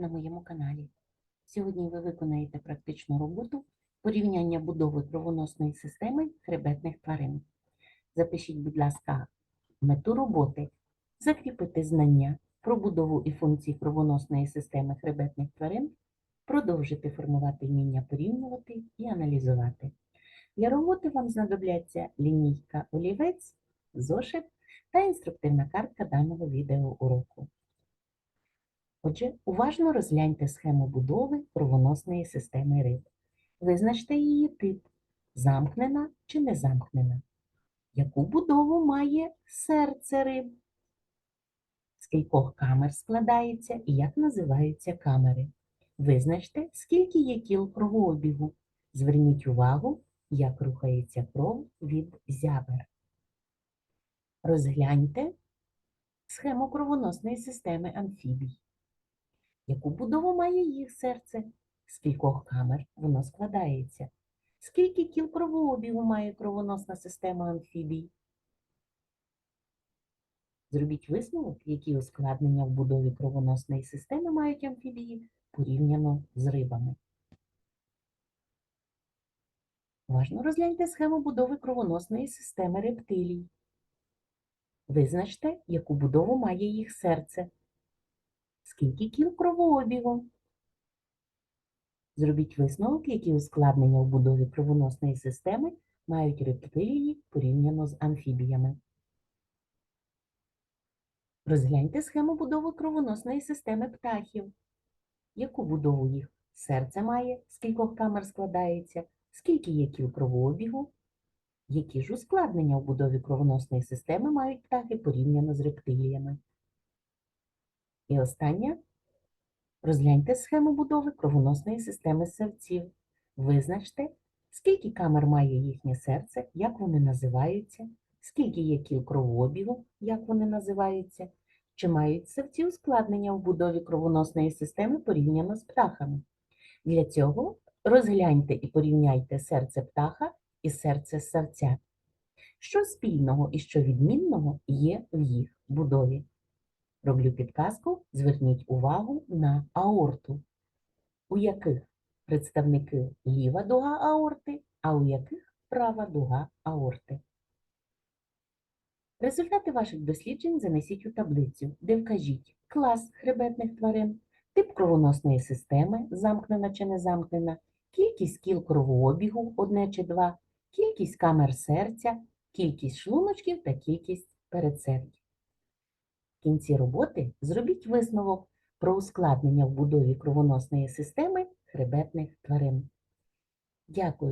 на моєму каналі. Сьогодні ви виконаєте практичну роботу порівняння будови кровоносної системи хребетних тварин. Запишіть, будь ласка, мету роботи закріпити знання про будову і функції кровоносної системи хребетних тварин, продовжити формувати вміння порівнювати і аналізувати. Для роботи вам знадобляться лінійка олівець, зошит та інструктивна картка даного відеоуроку. Отже, уважно розгляньте схему будови кровоносної системи риб. Визначте її тип замкнена чи не замкнена. Яку будову має серце риб? З кількох камер складається і як називаються камери. Визначте, скільки є кіл кровообігу. Зверніть увагу, як рухається кров від зябер. Розгляньте схему кровоносної системи амфібій. Яку будову має їх серце? З кількох камер воно складається. Скільки кіл кровообігу має кровоносна система амфібій? Зробіть висновок, які ускладнення в будові кровоносної системи мають амфібії порівняно з рибами. Уважно розгляньте схему будови кровоносної системи рептилій. Визначте, яку будову має їх серце. Скільки кіл кровообігу? Зробіть висновок, які ускладнення в будові кровоносної системи мають рептилії порівняно з амфібіями. Розгляньте схему будови кровоносної системи птахів. Яку будову їх серце має, з кількох камер складається, скільки є кіл кровообігу, які ж ускладнення в будові кровоносної системи мають птахи порівняно з рептиліями. І останнє. Розгляньте схему будови кровоносної системи савців. Визначте, скільки камер має їхнє серце, як вони називаються, скільки є кіл кровообігу, як вони називаються, чи мають савці ускладнення в будові кровоносної системи порівняно з птахами. Для цього розгляньте і порівняйте серце птаха і серце савця. Що спільного і що відмінного є в їх будові? Роблю підказку, зверніть увагу на аорту, у яких представники ліва дуга аорти, а у яких права дуга аорти. Результати ваших досліджень занесіть у таблицю, де вкажіть клас хребетних тварин, тип кровоносної системи, замкнена чи не замкнена, кількість кіл кровообігу, одне чи два, кількість камер серця, кількість шлуночків та кількість передсердь. В кінці роботи зробіть висновок про ускладнення в будові кровоносної системи хребетних тварин. Дякую.